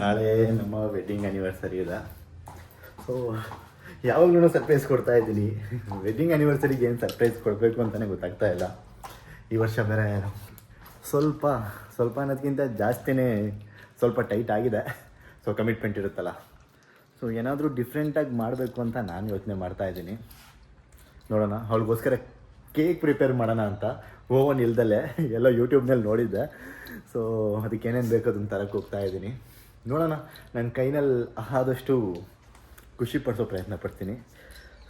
ನಾಳೆ ನಮ್ಮ wedding anniversary ಇದೆ. ಸೊ ಯಾವಾಗ್ಲೂ ಸರ್ಪ್ರೈಸ್ ಕೊಡ್ತಾ ಇದ್ದೀನಿ. ವೆಡ್ಡಿಂಗ್ ಆ್ಯನಿವರ್ಸರಿಗೆ ಏನು ಸರ್ಪ್ರೈಸ್ ಕೊಡಬೇಕು ಅಂತಲೇ ಗೊತ್ತಾಗ್ತಾ ಇಲ್ಲ. ಈ ವರ್ಷ ಬೇರೆ ಸ್ವಲ್ಪ ಸ್ವಲ್ಪ ಅನ್ನೋದಕ್ಕಿಂತ ಜಾಸ್ತಿನೇ ಸ್ವಲ್ಪ ಟೈಟ್ ಆಗಿದೆ. ಸೊ ಕಮಿಟ್ಮೆಂಟ್ ಇರುತ್ತಲ್ಲ. ಸೊ ಏನಾದರೂ ಡಿಫ್ರೆಂಟಾಗಿ ಮಾಡಬೇಕು ಅಂತ ನಾನು ಯೋಚನೆ ಮಾಡ್ತಾ ಇದ್ದೀನಿ. ನೋಡೋಣ, ಅವಳಿಗೋಸ್ಕರ ಕೇಕ್ ಪ್ರಿಪೇರ್ ಮಾಡೋಣ ಅಂತ ಓವನ್ ಇಲ್ದಲ್ಲೇ ಎಲ್ಲ ಯೂಟ್ಯೂಬ್ನಲ್ಲಿ ನೋಡಿದ್ದೆ. ಸೊ ಅದಕ್ಕೆ ಏನೇನು ಬೇಕು ಅದನ್ನು ತರಕ್ಕೆ ಹೋಗ್ತಾ ಇದ್ದೀನಿ. ನೋಡೋಣ ನನ್ನ ಕೈನಲ್ಲಿ ಆದಷ್ಟು ಖುಷಿ ಪಡಿಸೋ ಪ್ರಯತ್ನ ಪಡ್ತೀನಿ.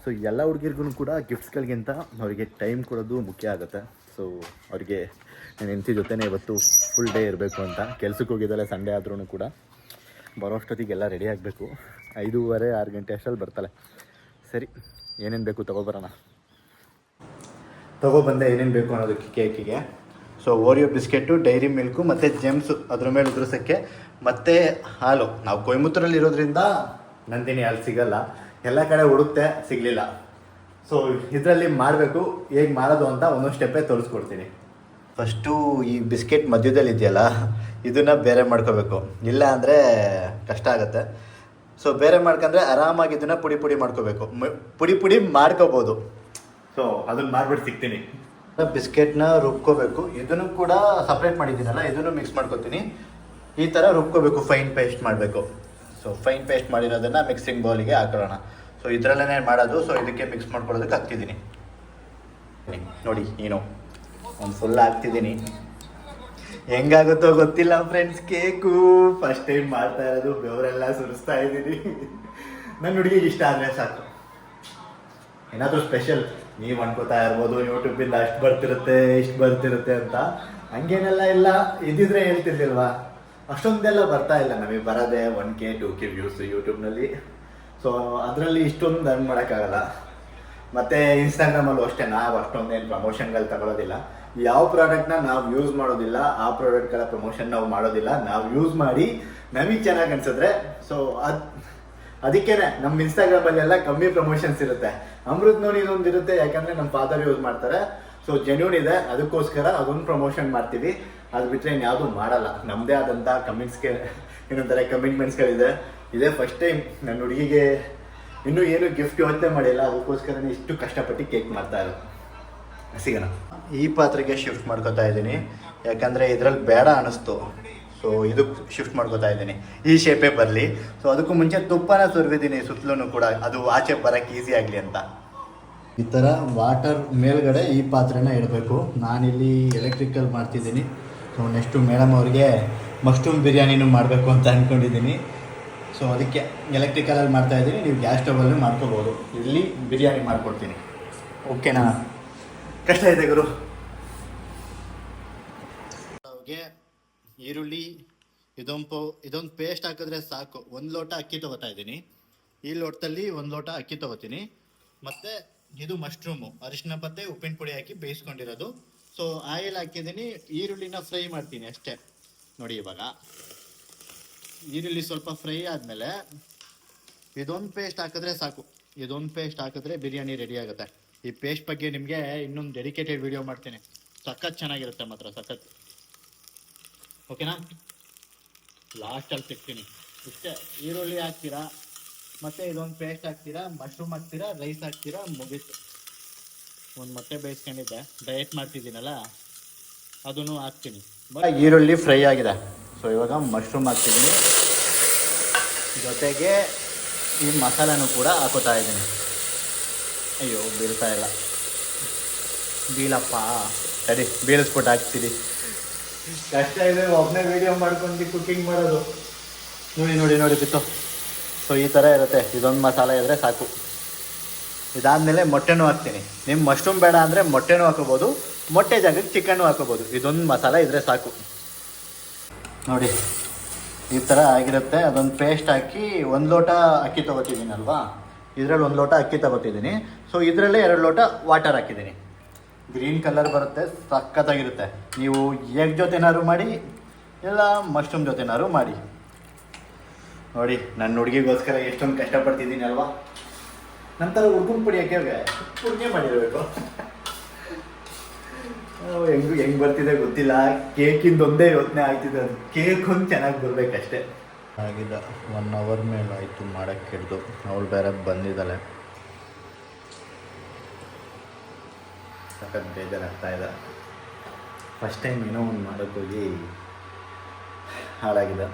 ಸೊ ಎಲ್ಲ ಹುಡುಗಿರ್ಗೂ ಕೂಡ ಗಿಫ್ಟ್ಸ್ಗಳಿಗಿಂತ ಅವರಿಗೆ ಟೈಮ್ ಕೊಡೋದು ಮುಖ್ಯ ಆಗುತ್ತೆ. ಸೊ ಅವರಿಗೆ ನಾನು ಹೆಂಡತಿ ಜೊತೆನೇ ಇವತ್ತು ಫುಲ್ ಡೇ ಇರಬೇಕು ಅಂತ. ಕೆಲ್ಸಕ್ಕೆ ಹೋಗಿದ್ದಾಳೆ ಸಂಡೇ ಆದ್ರೂ ಕೂಡ. ಬರೋಷ್ಟೊತ್ತಿಗೆಲ್ಲ ರೆಡಿ ಆಗಬೇಕು. ಐದೂವರೆ, ಆರು ಗಂಟೆ ಅಷ್ಟರಲ್ಲಿ ಬರ್ತಾಳೆ. ಸರಿ, ಏನೇನು ಬೇಕು ತೊಗೊಬರೋಣ ತೊಗೊಬಂದೆ ಏನೇನು ಬೇಕು ಅನ್ನೋದಕ್ಕೆ ಕೇಕಿಗೆ. So Oreo biscuit Dairy Milk ಮತ್ತು ಜೆಮ್ಸು ಅದ್ರ ಮೇಲೆ ಉದುರಿಸೋಕ್ಕೆ, ಮತ್ತು ಹಾಲು. ನಾವು ಕೊಯಮತ್ತೂರಲ್ಲಿ ಇರೋದ್ರಿಂದ ನಂದಿನಿ ಹಾಲು ಸಿಗಲ್ಲ. ಎಲ್ಲ ಕಡೆ ಹುಡುಕ್ತೆ ಸಿಗಲಿಲ್ಲ. ಸೊ ಇದರಲ್ಲಿ ಮಾಡಬೇಕು, ಹೇಗೆ ಮಾಡೋದು ಅಂತ ಒಂದೊಂದು ಸ್ಟೆಪ್ಪೇ ತೋರಿಸ್ಕೊಡ್ತೀನಿ. ಫಸ್ಟು ಈ ಬಿಸ್ಕೆಟ್ ಮಧ್ಯದಲ್ಲಿ ಇದೆಯಲ್ಲ, ಇದನ್ನು ಬೇರೆ ಮಾಡ್ಕೋಬೇಕು. ಇಲ್ಲ ಅಂದರೆ ಕಷ್ಟ ಆಗುತ್ತೆ. ಸೊ ಬೇರೆ ಮಾಡ್ಕೊಂಡ್ರೆ ಆರಾಮಾಗಿ ಇದನ್ನು ಪುಡಿ ಪುಡಿ ಮಾಡ್ಕೋಬೇಕು. ಪುಡಿ ಪುಡಿ ಮಾಡ್ಕೋಬೋದು. ಸೊ ಅದನ್ನ ಮಾಡ್ಬಿಟ್ಟು ಸಿಗ್ತೀನಿ. ಬಿಸ್ಕೆಟ್ನ ರುಬ್ಕೋಬೇಕು. ಇದನ್ನು ಕೂಡ ಸಪ್ರೇಟ್ ಮಾಡಿದ್ದೀನಲ್ಲ, ಇದನ್ನು ಮಿಕ್ಸ್ ಮಾಡ್ಕೋತೀನಿ. ಈ ಥರ ರುಬ್ಕೋಬೇಕು ಫೈನ್ ಪೇಸ್ಟ್ ಮಾಡಬೇಕು. ಸೊ ಫೈನ್ ಪೇಸ್ಟ್ ಮಾಡಿರೋದನ್ನು ಮಿಕ್ಸಿಂಗ್ ಬೌಲಿಗೆ ಹಾಕೊಳ್ಳೋಣ. ಸೊ ಇದರಲ್ಲೇ ಮಾಡೋದು. ಸೊ ಇದಕ್ಕೆ ಮಿಕ್ಸ್ ಮಾಡ್ಕೊಳ್ಳೋದಕ್ಕೆ ಹಾಕ್ತಿದ್ದೀನಿ. ನೋಡಿ, ಏನು, ಒಂದು ಫುಲ್ ಹಾಕ್ತಿದ್ದೀನಿ. ಹೆಂಗಾಗುತ್ತೋ ಗೊತ್ತಿಲ್ಲ ಫ್ರೆಂಡ್ಸ್ ಕೇಕು. ಫಸ್ಟ್ ಟೈಮ್ ಮಾಡ್ತಾ ಇರೋದು, ಬೆವರೆಲ್ಲ ಸುರಿಸ್ತಾ ಇದ್ದೀನಿ. ನನ್ನ ಹುಡುಗಿಗೆ ಇಷ್ಟ ಆದರೆ ಸಾಕು. ಏನಾದರೂ ಸ್ಪೆಷಲ್ ನೀವು ಅನ್ಕೋತಾ ಇರ್ಬೋದು ಯೂಟ್ಯೂಬಿಂದ ಅಷ್ಟು ಬರ್ತಿರುತ್ತೆ, ಇಷ್ಟು ಬರ್ತಿರುತ್ತೆ ಅಂತ. ಹಂಗೇನೆಲ್ಲ ಇಲ್ಲ, ಇದ್ದಿದ್ರೆ ಹೇಳ್ತಿರ್ಲಿಲ್ವಾ? ಅಷ್ಟೊಂದೆಲ್ಲ ಬರ್ತಾ ಇಲ್ಲ ನಮಗೆ, ಬರೋದೇ one K two K views ಯೂಟ್ಯೂಬ್ನಲ್ಲಿ ಸೊ ಅದರಲ್ಲಿ ಇಷ್ಟೊಂದು ಅರ್ನ್ ಮಾಡೋಕ್ಕಾಗಲ್ಲ. ಮತ್ತು ಇನ್ಸ್ಟಾಗ್ರಾಮಲ್ಲೂ ಅಷ್ಟೇ, ನಾವು ಅಷ್ಟೊಂದೇನು ಪ್ರಮೋಷನ್ಗಳು ತಗೊಳ್ಳೋದಿಲ್ಲ ಯಾವ ಪ್ರಾಡಕ್ಟ್ನ ನಾವು ಯೂಸ್ ಮಾಡೋದಿಲ್ಲ, ಆ ಪ್ರಾಡಕ್ಟ್ಗಳ ಪ್ರಮೋಷನ್ ನಾವು ಮಾಡೋದಿಲ್ಲ, ನಾವು ಯೂಸ್ ಮಾಡಿ ನಮಗೆ ಚೆನ್ನಾಗಿ ಅನ್ಸಿದ್ರೆ ಸೊ ಅದು ಅದಕ್ಕೇನೆ ನಮ್ಮ ಇನ್ಸ್ಟಾಗ್ರಾಮಲ್ಲಿ ಎಲ್ಲ ಕಮ್ಮಿ ಪ್ರಮೋಷನ್ಸ್ ಇರುತ್ತೆ. ಅಮೃತ್ ನೋನ್ ಇದೊಂದು ಇರುತ್ತೆ, ಯಾಕಂದ್ರೆ ನಮ್ಮ ಫಾದರ್ ಯೂಸ್ ಮಾಡ್ತಾರೆ. ಸೊ ಜೆನ್ಯೂನ್ ಇದೆ, ಅದಕ್ಕೋಸ್ಕರ ಅದೊಂದು ಪ್ರಮೋಷನ್ ಮಾಡ್ತೀವಿ. ಅದು ಬಿಟ್ಟರೆ ಇನ್ಯಾವುದೂ ಮಾಡಲ್ಲ. ನಮ್ಮದೇ ಆದಂಥ ಕಮೆಂಟ್ಸ್ಗೆ ಏನಂತಾರೆ ಕಮಿಟ್ಮೆಂಟ್ಸ್ಗಳಿದೆ ಇದೇ ಫಸ್ಟ್ ಟೈಮ್ ನನ್ನ ಹುಡುಗಿಗೆ ಇನ್ನೂ ಏನು ಗಿಫ್ಟ್ ಯೋಚನೆ ಮಾಡಿಲ್ಲ. ಅದಕ್ಕೋಸ್ಕರನೇ ಇಷ್ಟು ಕಷ್ಟಪಟ್ಟು ಕೇಕ್ ಮಾಡ್ತಾ ಇರೋದು. ಸಿಗೋಣ. ಈ ಪಾತ್ರೆಗೆ ಶಿಫ್ಟ್ ಮಾಡ್ಕೋತಾ ಇದ್ದೀನಿ. ಯಾಕಂದರೆ ಇದರಲ್ಲಿ ಬೇಡ ಅನ್ನಿಸ್ತು ಸೊ ಇದಕ್ಕೆ ಶಿಫ್ಟ್ ಮಾಡ್ಕೋತಾ ಇದ್ದೀನಿ. ಈ ಶೇಪೇ ಬರಲಿ. ಸೊ ಅದಕ್ಕೂ ಮುಂಚೆ ತುಪ್ಪನ ಸುರಿದಿದ್ದೀನಿ ಸುತ್ತಲೂ ಕೂಡ. ಅದು ಆಚೆ ಬರೋಕ್ಕೆ ಈಸಿ ಆಗಲಿ ಅಂತ. ಈ ಥರ ವಾಟರ್ ಮೇಲ್ಗಡೆ ಈ ಪಾತ್ರೆನ ಇಡಬೇಕು. ನಾನಿಲ್ಲಿ ಎಲೆಕ್ಟ್ರಿಕಲ್ ಮಾಡ್ತಿದ್ದೀನಿ. ಸೊ ನೆಕ್ಸ್ಟು ಮೇಡಮ್ ಅವ್ರಿಗೆ ಮಶ್ರೂಮ್ ಬಿರಿಯಾನಿನೂ ಮಾಡಬೇಕು ಅಂತ ಅಂದ್ಕೊಂಡಿದ್ದೀನಿ ಸೊ ಅದಕ್ಕೆ ಎಲೆಕ್ಟ್ರಿಕಲಲ್ಲಿ ಮಾಡ್ತಾ ಇದ್ದೀನಿ. ನೀವು ಗ್ಯಾಸ್ ಸ್ಟವಲ್ಲೂ ಮಾಡ್ಕೋಬೋದು. ಇಲ್ಲಿ ಬಿರಿಯಾನಿ ಮಾಡ್ಕೊಡ್ತೀನಿ. ಓಕೆನಾ ಕಷ್ಟ ಇದೆ ಗುರು. ಅವ್ರಿಗೆ ಈರುಳ್ಳಿ ಇದೊಂದು ಇದೊಂದು ಪೇಸ್ಟ್ ಹಾಕಿದ್ರೆ ಸಾಕು. ಒಂದು ಲೋಟ ಅಕ್ಕಿ ತಗೋತಾ ಇದ್ದೀನಿ. ಈ ಲೋಟದಲ್ಲಿ ಒಂದು ಲೋಟ ಅಕ್ಕಿ ತಗೋತೀನಿ. ಮತ್ತೆ ಇದು ಮಶ್ರೂಮು ಅರಿಶಿನ ಪತ್ತೆ, ಉಪ್ಪಿನ ಪುಡಿ ಹಾಕಿ ಬೇಯಿಸ್ಕೊಂಡಿರೋದು. ಸೊ ಆಯಿಲ್ ಹಾಕಿದ್ದೀನಿ. ಈರುಳ್ಳಿನ ಫ್ರೈ ಮಾಡ್ತೀನಿ ಅಷ್ಟೇ. ನೋಡಿ ಇವಾಗ. ಈರುಳ್ಳಿ ಸ್ವಲ್ಪ ಫ್ರೈ ಆದಮೇಲೆ ಇದೊಂದು ಪೇಸ್ಟ್ ಹಾಕಿದ್ರೆ ಸಾಕು. ಇದೊಂದು ಪೇಸ್ಟ್ ಹಾಕಿದ್ರೆ ಬಿರಿಯಾನಿ ರೆಡಿ ಆಗುತ್ತೆ. ಈ ಪೇಸ್ಟ್ ಬಗ್ಗೆ ನಿಮಗೆ ಇನ್ನೊಂದು ಡೆಡಿಕೇಟೆಡ್ ವಿಡಿಯೋ ಮಾಡ್ತೀನಿ. ಸಖತ್ ಚೆನ್ನಾಗಿರುತ್ತೆ ಮಾತ್ರ, ಸಖತ್. ಓಕೆನಾ? ಲಾಸ್ಟಲ್ಲಿ ಸಿಗ್ತೀನಿ. ಇಷ್ಟೇ, ಈರುಳ್ಳಿ ಹಾಕ್ತೀರಾ? ಮತ್ತೆ ಇದೊಂದು ಪೇಸ್ಟ್ ಹಾಕ್ತೀರಾ? ಮಶ್ರೂಮ್ ಹಾಕ್ತೀರಾ? ರೈಸ್ ಹಾಕ್ತೀರಾ? ಮುಗೀತು. ಒಂದು ಮೊಟ್ಟೆ ಬೇಯಿಸ್ಕೊಂಡಿದ್ದೆ. ಡಯಟ್ ಮಾಡ್ತಿದ್ದೀನಲ್ಲ, ಅದನ್ನು ಹಾಕ್ತೀನಿ. ಈರುಳ್ಳಿ ಫ್ರೈ ಆಗಿದೆ. ಸೊ ಇವಾಗ ಮಶ್ರೂಮ್ ಹಾಕ್ತಿದ್ದೀನಿ. ಜೊತೆಗೆ ಈ ಮಸಾಲೆನೂ ಕೂಡ ಹಾಕೋತಾ ಇದ್ದೀನಿ. ಅಯ್ಯೋ, ಬೀಳ್ತಾ ಇಲ್ಲ. ಬೀಳಪ್ಪ. ಸರಿ, ಬೀಳಿಸ್ಬಿಟ್ಟು ಹಾಕ್ತೀರಿ. ಕಷ್ಟ ಇದೆ ಒಬ್ಬನೇ ವಿಡಿಯೋ ಮಾಡ್ಕೊಂಡು ಕುಕ್ಕಿಂಗ್ ಮಾಡೋದು. ನೋಡಿ ನೋಡಿ ನೋಡಿ ಬಿತ್ತು ಸೊ ಈ ಥರ ಇರುತ್ತೆ. ಇದೊಂದು ಮಸಾಲೆ ಇದ್ದರೆ ಸಾಕು. ಇದಾದಮೇಲೆ ಮೊಟ್ಟೆನೂ ಹಾಕ್ತೀನಿ. ನಿಮ್ಮ ಮಶ್ರೂಮ್ ಬೇಡ ಅಂದರೆ ಮೊಟ್ಟೆನೂ ಹಾಕೋಬೋದು ಮೊಟ್ಟೆ ಜಾಗಕ್ಕೆ ಚಿಕನ್ನು ಹಾಕೋಬೋದು ಇದೊಂದು ಮಸಾಲೆ ಇದ್ದರೆ ಸಾಕು. ನೋಡಿ, ಈ ಥರ ಆಗಿರುತ್ತೆ. ಅದೊಂದು ಪೇಸ್ಟ್ ಹಾಕಿ ಒಂದು ಲೋಟ ಅಕ್ಕಿ ತೊಗೋತಿದ್ದೀನಲ್ವಾ ಇದರಲ್ಲಿ ಒಂದು ಲೋಟ ಅಕ್ಕಿ ತೊಗೋತಿದ್ದೀನಿ. ಸೊ ಇದರಲ್ಲೇ ಎರಡು ಲೋಟ ವಾಟರ್ ಹಾಕಿದ್ದೀನಿ. ಗ್ರೀನ್ ಕಲರ್ ಬರುತ್ತೆ, ಸಖತ್ತಾಗಿರುತ್ತೆ. ನೀವು ಎಗ್ ಜೊತೆನಾದ್ರು ಮಾಡಿ, ಇಲ್ಲ ಮಶ್ರೂಮ್ ಜೊತೆನಾದ್ರು ಮಾಡಿ. ನೋಡಿ ನನ್ನ ಹುಡುಗಿಗೋಸ್ಕರ ಎಷ್ಟೊಂದು ಕಷ್ಟಪಡ್ತಿದ್ದೀನಿ ಅಲ್ವಾ? ನಂತರ ಹುಡುಗನ ಪುಡಿ ಹುಡುಗಿ ಮಾಡಿರಬೇಕು. ಹೆಂಗು, ಹೆಂಗ್ ಬರ್ತಿದೆ ಗೊತ್ತಿಲ್ಲ. ಕೇಕಿಂದ ಒಂದೇ ಯೋಚನೆ ಆಯ್ತಿದೆ ಅದು. ಕೇಕ್ ಒಂದು ಚೆನ್ನಾಗಿ ಬರ್ಬೇಕಷ್ಟೇ. ಆಗಿದ್ದ ಒನ್ ಅವರ್ ಮೇಲೆ ಆಯಿತು ಮಾಡಕ್ಕೆ ಹಿಡ್ದು. ಅವಳು ಬೇರೆ ಬಂದಿದ್ದಾಳೆ. ಸಖತ್ ಬೇಜಾರಾಗ್ತಾ ಇದೆ. ಫಸ್ಟ್ ಟೈಮ್ ಏನೋ ಒಂದು ಮಾಡೋಕ್ಕೋಗಿ ಹಾಳಾಗಿದೆ.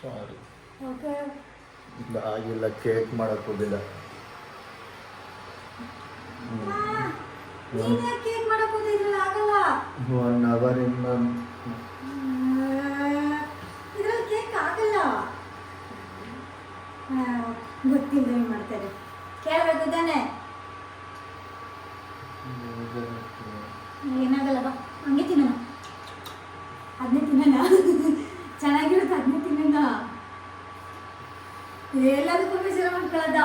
ಸಾರಿ ಓಕೆ ಆಗಿಲ್ಲ ಕೇಕ್ ಮಾಡಕ್ಕೆ ಹೋಗಿಲ್ಲ ನೀನೇ ಕೇಕ್ ಮಾಡಕ್ ಹೋದಿದ್ರಲ್ಲ ಆಗಲ್ಲ ಒನ್ ಅವರಿಂದ ಇದ್ರಲ್ಲಿ ಕೇಕ್ ಆಗಲ್ಲ. ಗೊತ್ತಿಲ್ಲ ಏನು ಮಾಡ್ತಾರೆ ಕೇಳ್ಬೇಕು ತಾನೆ? ಏನಾಗಲ್ಲ ಬಾ. ಹಂಗೆ ತಿನ್ನೋಣ. ಅದನ್ನೇ ತಿನ್ನೋಣ. ಚೆನ್ನಾಗಿರುತ್ತೆ ಅದನ್ನೇ ತಿನ್ನೋಣ. ಎಲ್ಲದಕ್ಕೂ ಬೇಸರ ಮಾಡ್ಕೊಳ್ಳೋದ.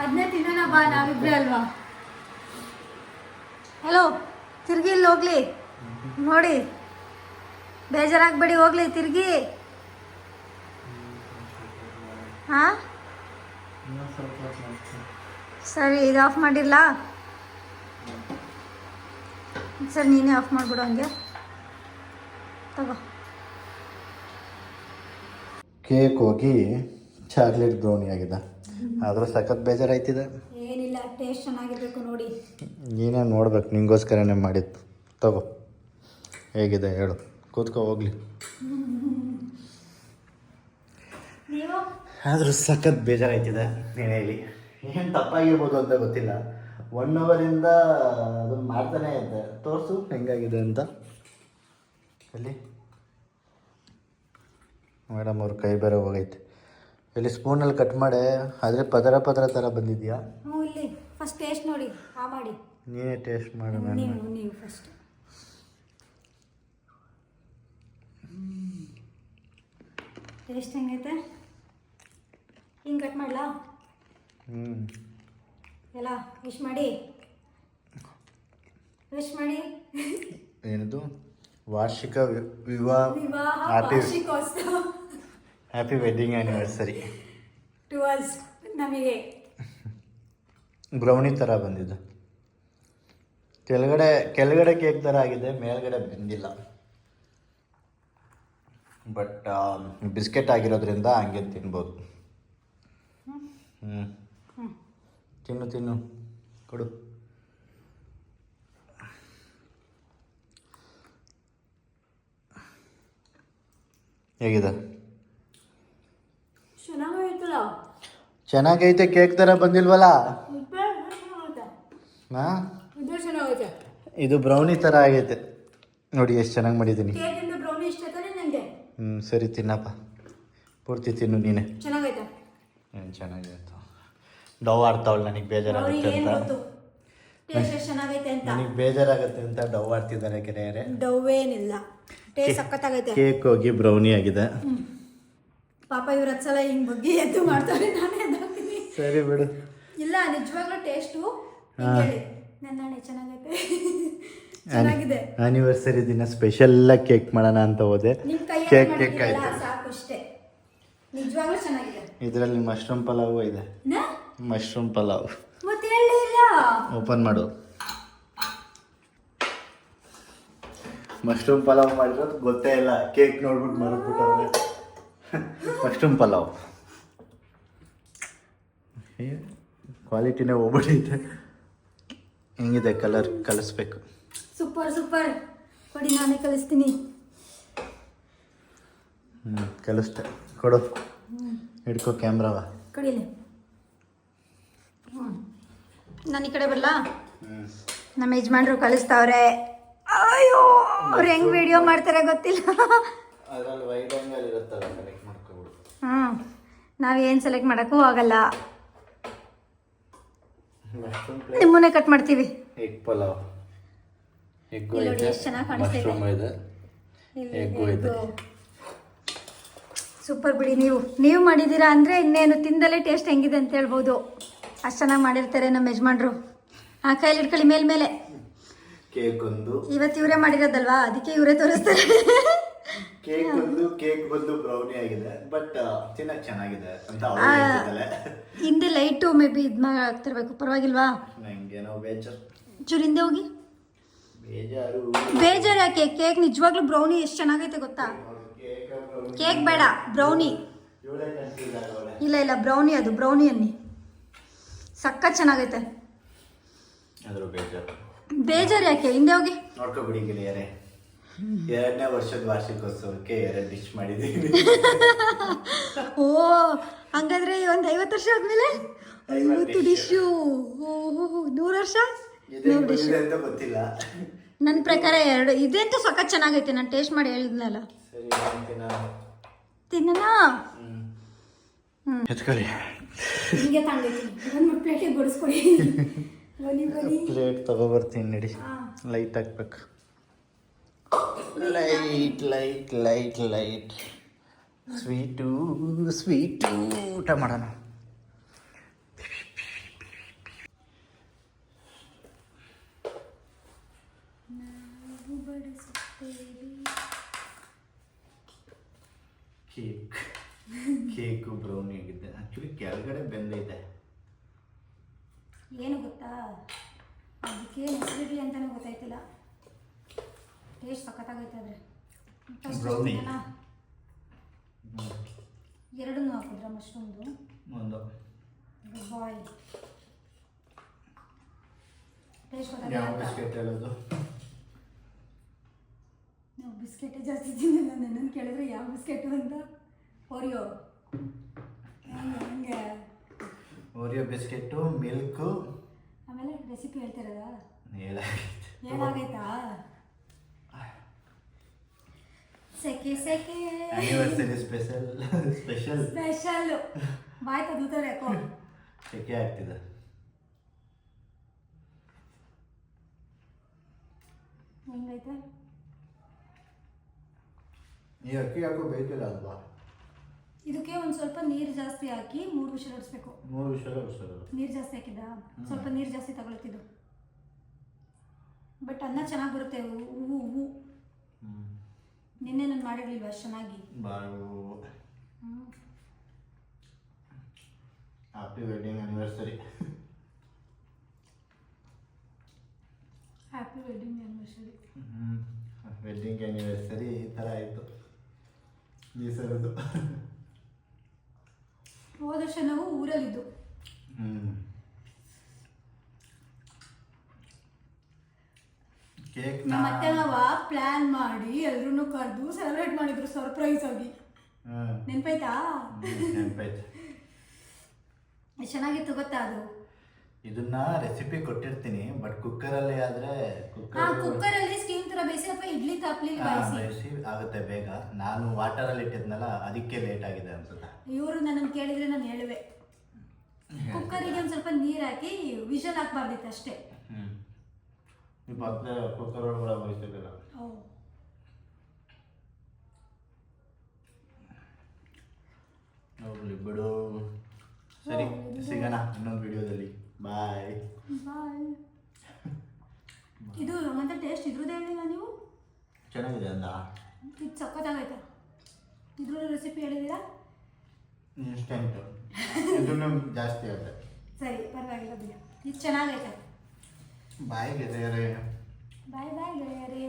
ಅದನ್ನೇ ತಿನ್ನೋಣ ಬಾ ನಾವಿಬ್ರೆ ಅಲ್ವಾ? ಹಲೋ ತಿರ್ಗಿ ಇಲ್ಲಿ ಹೋಗ್ಲಿ. ನೋಡಿ, ಬೇಜಾರಾಗ್ಬೇಡಿ, ಹೋಗ್ಲಿ, ತಿರ್ಗಿ. ಹಾ? ಸರಿ, ಇದು ಆಫ್ ಮಾಡಿಲ್ಲ ಸರಿ, ನೀನೇ ಆಫ್ ಮಾಡಿಬಿಡು ಹಂಗೆ. ತಗೋ. ಕೇಕ್ ಹೋಗಿ ಚಾಕ್ಲೇಟ್ ಬ್ರೌನಿ ಆಗಿದೆ ಆದರೂ ಸಖತ್ ಬೇಜಾರಾಯ್ತಿದೆ. ಟೇಸ್ಟ್ ಚೆನ್ನಾಗಿರ್ಬೇಕು ನೋಡಿ. ನೀನೇ ನೋಡ್ಬೇಕು ನಿಂಗೋಸ್ಕರನೇ ಮಾಡಿದ್ದು. ತಗೋ. ಹೇಗಿದೆ ಹೇಳು. ಕೂತ್ಕೋ ಹೋಗ್ಲಿ. ಆದರೂ ಸಖತ್ ಬೇಜಾರಾಯ್ತಿದೆ ನೀನು ಹೇಳಿ. ಏನು ತಪ್ಪಾಗಿರ್ಬೋದು ಅಂತ ಗೊತ್ತಿಲ್ಲ. ಒನ್ ಅವರಿಂದ ಅದನ್ನು ಮಾಡ್ತಾನೆ ಇದ್ದೆ. ತೋರಿಸು ಹೆಂಗಾಗಿದೆ ಅಂತ. ಅಲ್ಲಿ ಮೇಡಮ್ ಅವ್ರ ಕೈ ಬೇರೆ ಹೋಗೈತೆ. ಇಲ್ಲಿ ಸ್ಪೂನಲ್ಲಿ ಕಟ್ ಮಾಡಿ ಆದರೆ ಪದರ ಪದರ ಥರ ಬಂದಿದ್ಯಾ? ಹ್ಞೂ ಇಲ್ಲಿ. ಫಸ್ಟ್ ಟೇಸ್ಟ್ ನೋಡಿ ಆ ಮಾಡಿ. ನೀನೇ ಟೇಸ್ಟ್ ಮಾಡು ನಾನು ನೀವು ನೀವು ಫಸ್ಟ್ ಟೇಸ್ಟ್ ಹೆಂಗೈತೆ? ಹಿಂಗೆ ಕಟ್ ಮಾಡಲಾ? ಹ್ಞೂ ಎಲ್ಲ ವಿಶ್ ಮಾಡಿ. ವಿಶ್ ಮಾಡಿ. ಏನದು? ವಾರ್ಷಿಕ ವಿವಾಹ ವಿವಾಹ ವಾರ್ಷಿಕೋತ್ಸವ. Happy wedding anniversary to ours ನಮಗೆ. ಬ್ರೌನಿ ಥರ ಬಂದಿದೆ ಕೆಳಗಡೆ ಕೆಳಗಡೆ ಕೇಕ್ ಥರ ಆಗಿದೆ ಮೇಲ್ಗಡೆ ಬಂದಿಲ್ಲ. ಬಟ್ ಬಿಸ್ಕೆಟ್ ಆಗಿರೋದ್ರಿಂದ ಹಂಗೆ ತಿನ್ಬೋದು. ಹ್ಞೂ ತಿನ್ನು ತಿನ್ನು. ಕೊಡು. ಹೇಗಿದೆ? ಚೆನ್ನಾಗೈತೆ ಕೇಕ್ ಥರ ಬಂದಿಲ್ವಲ್ಲ? ಹಾಂ? ಇದು ಬ್ರೌನಿ ಥರ ಆಗೈತೆ. ನೋಡಿ ಎಷ್ಟು ಚೆನ್ನಾಗಿ ಮಾಡಿದ್ದೀನಿ. ಹ್ಞೂ ಸರಿ ತಿನ್ನಪ್ಪ. ಪೂರ್ತಿ ತಿನ್ನು ನೀನೆ. ಏನು ಚೆನ್ನಾಗಿತ್ತು ಡವ್ ಆಡ್ತಾವಳು ನನಗೆ ಬೇಜಾರಾಗುತ್ತೆ ಅಂತ. ನನಗೆ ಬೇಜಾರಾಗುತ್ತೆ ಅಂತ ಡವ್ ಆಡ್ತಿದ್ದಾರೆ ಕೆರೆಯರೆ. ಡವ್ ಸಖತ್ತಾಗೈತೆ. ಕೇಕ್ ಹೋಗಿ ಬ್ರೌನಿ ಆಗಿದೆ. ಪಾಪ ಇವ್ರ ಹತ್ತು ಸಲ ಹಿಂಗ್ ಬಗ್ಗೆ ಎದ್ದು ಮಾಡ್ತಾರೆ ನಾನೇ ಎದ್ದಾಗ್ತೀನಿ. ಸರಿ ಬಿಡು. ಇಲ್ಲ ನಿಜವಾಗ್ಲೂ ಟೇಸ್ಟು. ನನ್ನ ಚೆನ್ನಾಗೈತೆ. ಚೆನ್ನಾಗಿದೆ. ಆನಿವರ್ಸರಿ ದಿನ ಸ್ಪೆಷಲ್ ಕೇಕ್ ಮಾಡೋಣ ಅಂತ ಹೋದೆ. ಕೇಕ್ ಕೇಕ್ ಆಯ್ತು. ಸಾಕು ಅಷ್ಟೇ. ನಿಜವಾಗ್ಲೂ ಚೆನ್ನಾಗಿದೆ. ಇದರಲ್ಲಿ ಮಶ್ರೂಮ್ ಪಲಾವು ಇದೆ. ಮಶ್ರೂಮ್ ಪಲಾವ್. ಮತ್ತೆ ಓಪನ್ ಮಾಡು. ಮಶ್ರೂಮ್ ಪಲಾವ್ ಮಾಡಿರೋದು ಗೊತ್ತೇ ಇಲ್ಲ. ಕೇಕ್ ನೋಡ್ಬಿಟ್ಟು ಮರೆದ್ಬಿಟ್ಟವ್ರೆ ಮಶ್ರೂಮ್ ಪಲಾವ್. ಕ್ವಾಲಿಟಿನೇ ಹೋಗ್ಬಿಟ್ಟೈತೆ ಹೆಂಗಿದೆ ಕಲರ್ ಕಲಿಸ್ಬೇಕು? Super super. ಕೊಡಿ ನಾನೇ ಕಲಿಸ್ತೀನಿ. ಹ್ಞೂ ಕಲಿಸ್ತೆ ಕೊಡು. ಹಿಡ್ಕೋ ಕ್ಯಾಮ್ರಾವ ಕಡಿಲಿ ನಾನು ಈ ಕಡೆ ಬರಲಾ? ನಮ್ಮ ಯಜಮಾನ್ರು ಕಲಿಸ್ತಾವ್ರೆ. ಅಯ್ಯೋ ಅವ್ರು ಹೆಂಗೆ ವಿಡಿಯೋ ಮಾಡ್ತಾರೆ ಗೊತ್ತಿಲ್ಲ. ಅದರಲ್ಲಿ ವೈಟ್ ಆ್ಯಂಗಲ್ ಇರುತ್ತಲ್ಲ ಕನೆಕ್ಟ್ ಮಾಡ್ಕೊಬಿಡು ಹ್ಞೂ ನಾವೇನು ಸೆಲೆಕ್ಟ್ ಮಾಡೋಕ್ಕೂ ಆಗಲ್ಲ. ಮಶ್ರೂಮ್ ನಿಮ್ಮನ್ನೇ ಕಟ್ ಮಾಡ್ತೀವಿ. ಎಗ್ ಪಲಾವ್. ಎಗ್ಗು ಇಲ್ಲಿ ನೋಡಿ ಇದೆ ಎಷ್ಟ್ ಚೆನ್ನಾಗ್ ಕಾಣಿಸ್ತಾ ಇದೆ. ಮಶ್ರೂಮ್ ಇದೆ ಎಗ್ಗು ಇದೆ. ಸೂಪರ್ ಬಿಡಿ ನೀವು. ನೀವು ಮಾಡಿದ್ದೀರಾ ಅಂದರೆ ಇನ್ನೇನು ತಿಂದಲೇ ಟೇಸ್ಟ್ ಹೆಂಗಿದೆ ಅಂತ ಹೇಳ್ಬೋದು. ಅಷ್ಟು ಚೆನ್ನಾಗಿ ಮಾಡಿರ್ತಾರೆ ನಮ್ಮ ಯಜಮಾನ್ರು. ಆ ಕೈಲಿ ಇಟ್ಕೊಳ್ಳಿ ಮೇಲ್ಮೇಲೆ ಕೇಕ್ ಒಂದು. ಇವತ್ತು ಇವರೇ ಮಾಡಿರೋದಲ್ವಾ? ಅದಕ್ಕೆ ಇವರೇ ತೋರಿಸ್ತಾರೆ. ಕೇಕ್ ಬಂದು ಕೇಕ್ ಬಂದು ಬ್ರೌನಿ ಆಗಿದೆ. ಬಟ್ ತಿನ್ನಕ್ ಚೆನ್ನಾಗಿದೆ ಅಂತ ಅವ್ಳು. ಹೇಳ್ತಿದ್ದಾಳೆ ಹಿಂದೆ ಲೈಟು ಮೇ ಬಿ ಇದು ಆಗ್ತಿರ್ಬೇಕು ಪರವಾಗಿಲ್ವಾ? ನಂಗೇನೋ ಬೇಜಾರು. ಚೂರು ಹಿಂದೆ ಹೋಗಿ. ಬೇಜಾರು. ಬೇಜಾರು ಯಾಕೆ? ಕೇಕ್ ನಿಜವಾಗ್ಲೂ ಬ್ರೌನಿ ಎಷ್ಟು ಚೆನ್ನಾಗೈತೆ ಗೊತ್ತಾ? ಕೇಕ್ ಬೇಡ ಬ್ರೌನಿ ಇವಳೇ confuse ಆಗವ್ಳೆ. ಇಲ್ಲ ಇಲ್ಲ ಬ್ರೌನಿ ಅದು ಬ್ರೌನಿ ಅನ್ನಿ. ಸಖತ್ ಚೆನ್ನಾಗೈತೆ. ಅದ್ರ ಬೇಜಾರು. ಬೇಜಾರು ಯಾಕೆ? ಹಿಂದೆ ಹೋಗಿ. ನೋಡ್ಕೊಬಿಡಿ ಗೆಳೆಯರೆ. ಎರಡನೇ ವರ್ಷದ ವಾರ್ಷಿಕೋತ್ಸವಕ್ಕೆ ಎರಡು ಡಿಶ್ ಮಾಡಿದ್ದೀನಿ ಓ ಹಂಗಾದ್ರೆ ಒಂದು ಐವತ್ತು ವರ್ಷ ಆದ್ಮೇಲೆ? ಐವತ್ತು. ಡಿಶ್ಶು ನೂರು ವರ್ಷ? ನೂರು ಡಿಶ್ ಅಂತ ಗೊತ್ತಿಲ್ಲ. ನನ್ನ ಪ್ರಕಾರ ಎರಡು ಇದಂತೂ ಸಖತ್ ಚೆನ್ನಾಗೈತೆ ನಾನು ಟೇಸ್ಟ್ ಮಾಡಿ ಹೇಳಿದ್ನಲ್ಲ. ಸರಿ ಅಂತಿನ ತಿನ್ನಣ. ಎತ್ಕೊಳ್ಳಿ. ಹಿಂಗೆ ಪ್ಲೇಟಿಗೆ ಬಡಿಸ್ಕೊಡಿ ಬನ್ನಿ ಬನ್ನಿ. ಪ್ಲೇಟ್ ತಗೋಬರ್ತೀನಿ ನಡಿ. ಲೈಟ್ ಹಾಕ್ಬೇಕು. Light light light light sweet sweet ಊಟ ಮಾಡೋಣ. ಕೇಕ್. ಕೇಕು ಬ್ರೌನಿ ಆಗಿದೆ. ಆ್ಯಕ್ಚುಲಿ ಕೆಳಗಡೆ ಬೆಂದಿದೆ. ಏನು ಗೊತ್ತಾ? ಅದಕ್ಕೆ ಹೆಸರಿಡ್ಲಿ ಅಂತಾನೆ ಗೊತ್ತಾಯ್ತಿಲ್ಲ. ಟೇಸ್ಟ್ ಸಖತ್ತಾಗೈತೆ ಆದರೆ. Brownie. ಎರಡನ್ನೂ ಹಾಕಿದ್ರ ಮಶ್ರೂಮ್ದು? ಒಂದು. ಬಾಯ್. ಟೇಸ್ಟ್ ಹೇಳೋದು? ನಾವು ಬಿಸ್ಕೆಟೇ ಜಾಸ್ತಿ ತಿನ್ನಲ್ಲ. ನನ್ನನ್ನು ಕೇಳಿದ್ರೆ ಯಾವ ಬಿಸ್ಕೆಟು ಅಂತ? ಓರಿಯೋ ಹಂಗೆ ಓರಿಯೋ ಬಿಸ್ಕೆಟು ಮಿಲ್ಕು ಆಮೇಲೆ ರೆಸಿಪಿ ಹೇಳ್ತಿರೋದಾ? ಹೇಳಾಗಿತ್ತು ಏನಾಗೈತಾ ಸೆಕೆ ಸೆಕೆ ಆನಿವರ್ಸರಿ ಸ್ಪೆಷಲ್ ಸ್ಪೆಷಲ್ ಸ್ಪೆಷಲ್ ಬಾಯ್ ತರಕೋ. ಸೆಕೆ ಆಗ್ತಿದೆ ಹೆಂಗೈತೆ ಈ ಅಕ್ಕಿ ಯಾಕೋ ಬೇಕಿಲ್ಲ ಅಲ್ವಾ ಇದಕ್ಕೆ ಒಂದು ಸ್ವಲ್ಪ ನೀರು ಜಾಸ್ತಿ ಹಾಕಿ ಮೂರು ವಿಷಲ್ ಹೊಡಿಸ್ಬೇಕು ಮೂರು ವಿಷಯ ಹೊಡಿಸೋದು ನೀರು ಜಾಸ್ತಿ ಹಾಕಿದ ಸ್ವಲ್ಪ ನೀರು ಜಾಸ್ತಿ ತಗೊಳ್ತಿದ್ದು ಬಟ್ ಅನ್ನ ಚೆನ್ನಾಗಿ ಬರುತ್ತೆ ಹೂವು ಹೂವು ಹ್ಞೂ ನಿನ್ನೆ ನಾನು ಮಾಡಿರ್ಲಿಲ್ವ ಅಷ್ಟು ಚೆನ್ನಾಗಿ ಬಾಳು happy wedding anniversary happy wedding anniversary wedding anniversary ಈ ಥರ ಆಯಿತು. ಈ ಸರದು ಹೋದ ವರ್ಷ ನಾವು ಊರಲ್ಲಿದ್ದು. ಹ್ಞೂ ಕೇಕ್ ನಮ್ಮ ಅತ್ತೆ ಮಾವ ಪ್ಲಾನ್ ಮಾಡಿ ಎಲ್ರೂ ಕರೆದು ಸೆಲೆಬ್ರೇಟ್ ಮಾಡಿದ್ರು ಸರ್ಪ್ರೈಸ್ ಆಗಿ. ನೆನ್ಪಾಯ್ತಾ? ಎಷ್ಟ್ ಚೆನ್ನಾಗಿತ್ತು ಗೊತ್ತಾ ಅದು? ಇದನ್ನ ರೆಸಿಪಿ ಕೊಟ್ಟಿರ್ತೀನಿ ಬಟ್ ಕುಕ್ಕರಲ್ಲಿ ಆದ್ರೆ ಹಾ ಕುಕ್ಕರ್ ಕುಕ್ಕರ್ ಅಲ್ಲಿ ಸ್ಟೀಮ್ ತರ ಬೇಯಿಸಿ ಅಥವಾ ಇಡ್ಲಿ ತಪ್ಲಿ ಬಾಯಿಸಿ. ಬೇಯಿಸಿ ಆಗುತ್ತೆ ಬೇಗ. ನಾನು ವಾಟರಲ್ಲಿ ಇಟ್ಟಿದ್ನಲ್ಲ ಅದಕ್ಕೆ ಲೇಟ್ ಆಗಿದೆ ಅನ್ಸುತ್ತೆ. ಇವರು ನನ್ನನ್ನು ಕೇಳಿದ್ರೆ ನಾನು ಹೇಳುವೆ. ಕುಕ್ಕರಿಗೆ ಒಂದು ಸ್ವಲ್ಪ ನೀರು ಹಾಕಿ ವಿಷಲ್ ಹಾಕ್ಬಾರ್ದಿತ್ತು ಅಷ್ಟೇ. ಈ ಪಕ್ಕ ಕುಕ್ಕರ್ ಒಳಗಡೆ ಬೇಯಿಸಿರಲಿಲ್ಲ ಓ ಹೋಗ್ಲಿ ಬಿಡು. ಸರಿ ಸಿಗೋಣ ಇನ್ನೊಂದು ವಿಡಿಯೋದಲ್ಲಿ. ಬಾಯ್. ಬಾಯ್. ಇದು ಮತ್ತೆ ಟೇಸ್ಟ್ ಇದ್ರದ್ದು ಹೇಳಿಲ್ಲ ನೀವು? ಚೆನ್ನಾಗಿದೆ ಅಂದ? ಇದು ಸಖತ್ತಾಗೈತೆ. ಇದ್ರ ರೆಸಿಪಿ ಹೇಳಿದ್ದೀರಾ? ಇನ್ಸ್ಟೆಂಟ್. ಇದನ್ನು ಜಾಸ್ತಿ ಆಗುತ್ತೆ ಸರಿ ಪರವಾಗಿಲ್ಲ ಬಿಡಿ. ಇದು ಚೆನ್ನಾಗೈತೆ. ಬಾಯಿಗೆ ಗೆಳೆಯರೇ ಬಾಯ್ ಬಾಯ್ ಗೆಳೆಯರೇ